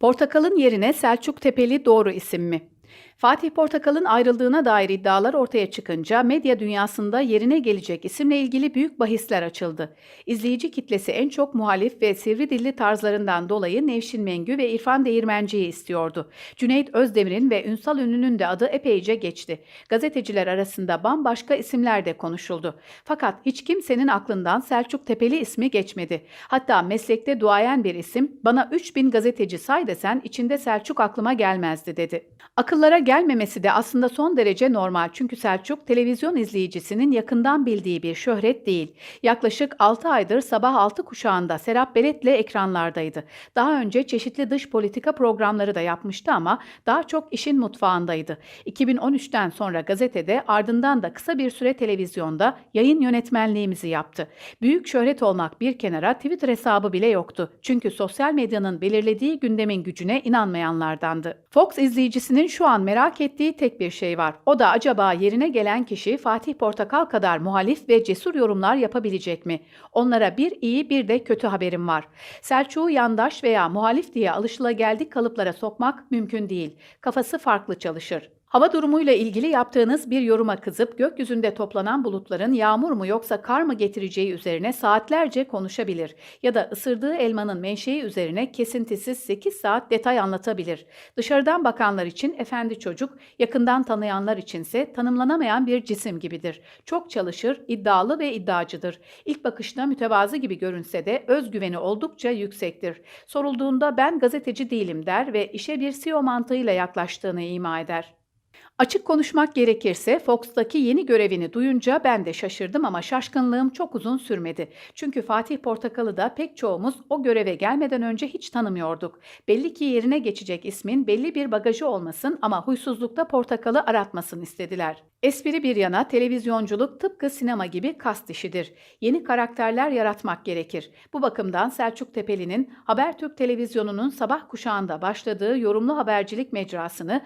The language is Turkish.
Portakal'ın yerine Selçuk Tepeli doğru isim mi? Fatih Portakal'ın ayrıldığına dair iddialar ortaya çıkınca medya dünyasında yerine gelecek isimle ilgili büyük bahisler açıldı. İzleyici kitlesi en çok muhalif ve sivri dilli tarzlarından dolayı Nevşin Mengü ve İrfan Değirmenci'yi istiyordu. Cüneyt Özdemir'in ve Ünsal Ünlü'nün de adı epeyce geçti. Gazeteciler arasında bambaşka isimler de konuşuldu. Fakat hiç kimsenin aklından Selçuk Tepeli ismi geçmedi. Hatta meslekte duayen bir isim bana 3000 gazeteci say desen içinde Selçuk aklıma gelmezdi dedi. Akıllara gelmemesi de aslında son derece normal çünkü Selçuk televizyon izleyicisinin yakından bildiği bir şöhret değil. Yaklaşık 6 aydır sabah 6 kuşağında Serap Beret'le ekranlardaydı. Daha önce çeşitli dış politika programları da yapmıştı ama daha çok işin mutfağındaydı. 2013'ten sonra gazetede ardından da kısa bir süre televizyonda yayın yönetmenliğimizi yaptı. Büyük şöhret olmak bir kenara Twitter hesabı bile yoktu. Çünkü sosyal medyanın belirlediği gündemin gücüne inanmayanlardandı. Fox izleyicisinin şu an merak ettiği tek bir şey var. O da acaba yerine gelen kişi Fatih Portakal kadar muhalif ve cesur yorumlar yapabilecek mi? Onlara bir iyi bir de kötü haberim var. Selçuk'u yandaş veya muhalif diye alışılageldik kalıplara sokmak mümkün değil. Kafası farklı çalışır. Hava durumuyla ilgili yaptığınız bir yoruma kızıp gökyüzünde toplanan bulutların yağmur mu yoksa kar mı getireceği üzerine saatlerce konuşabilir ya da ısırdığı elmanın menşei üzerine kesintisiz 8 saat detay anlatabilir. Dışarıdan bakanlar için efendi çocuk, yakından tanıyanlar içinse tanımlanamayan bir cisim gibidir. Çok çalışır, iddialı ve iddiacıdır. İlk bakışta mütevazı gibi görünse de özgüveni oldukça yüksektir. Sorulduğunda ben gazeteci değilim der ve işe bir CEO mantığıyla yaklaştığını ima eder. Açık konuşmak gerekirse Fox'taki yeni görevini duyunca ben de şaşırdım ama şaşkınlığım çok uzun sürmedi. Çünkü Fatih Portakal'ı da pek çoğumuz o göreve gelmeden önce hiç tanımıyorduk. Belli ki yerine geçecek ismin belli bir bagajı olmasın ama huysuzlukta Portakal'ı aratmasın istediler. Espri bir yana televizyonculuk tıpkı sinema gibi kast işidir. Yeni karakterler yaratmak gerekir. Bu bakımdan Selçuk Tepeli'nin Habertürk televizyonunun sabah kuşağında başladığı yorumlu habercilik mecrasını